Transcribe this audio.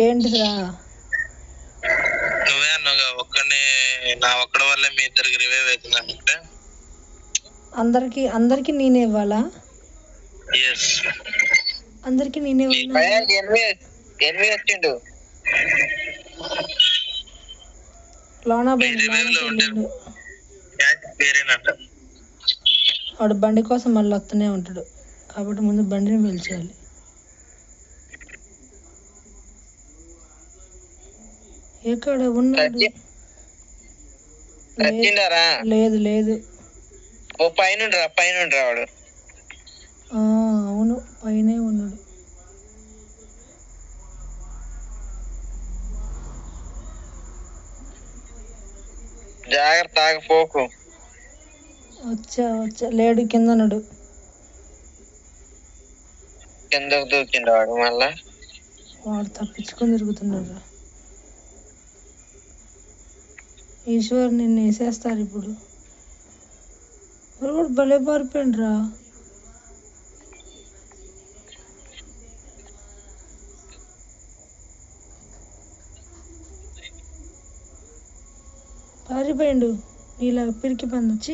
ఏంటిరా నువ్వే అన్నావుగా ఒక్కడిని నా ఒక్కడి వల్లే మీ ఇద్దరికి రివైవ్ అందరికి అందరికి నేనే ఇవ్వాలా? ఎస్ అందరికి నేనే ఇవ్వాలా? వచ్చిండు. లోనా మీ బండి రివైవ్లో ఉంటారు పేరేనంట వాడు బండి కోసం మళ్ళీ వస్తూనే ఉంటాడు. కాబట్టి ముందు బండిని పిలిచేయాలి. ఎక్కడ ఉన్నాడు? వచ్చిండారా లేదు లేదు. ఓ పైన రా పైన వాడు. ఆ, అవును పైనే ఉన్నాడు. జాగ్రత్త ఆగపోకు వచ్చా వచ్చా. లేడు కింద ఉన్నాడు కిందకు దూకిండు వాడు మళ్ళా. వాడు తప్పించుకొని తిరుగుతున్నాడు ఈశ్వర్ నిన్ను వేసేస్తారు ఇప్పుడు. వాడు కూడా భలే పారిపోయిండ్రా పారిపోయిండు. నీలా పిరికి పందొచ్చి.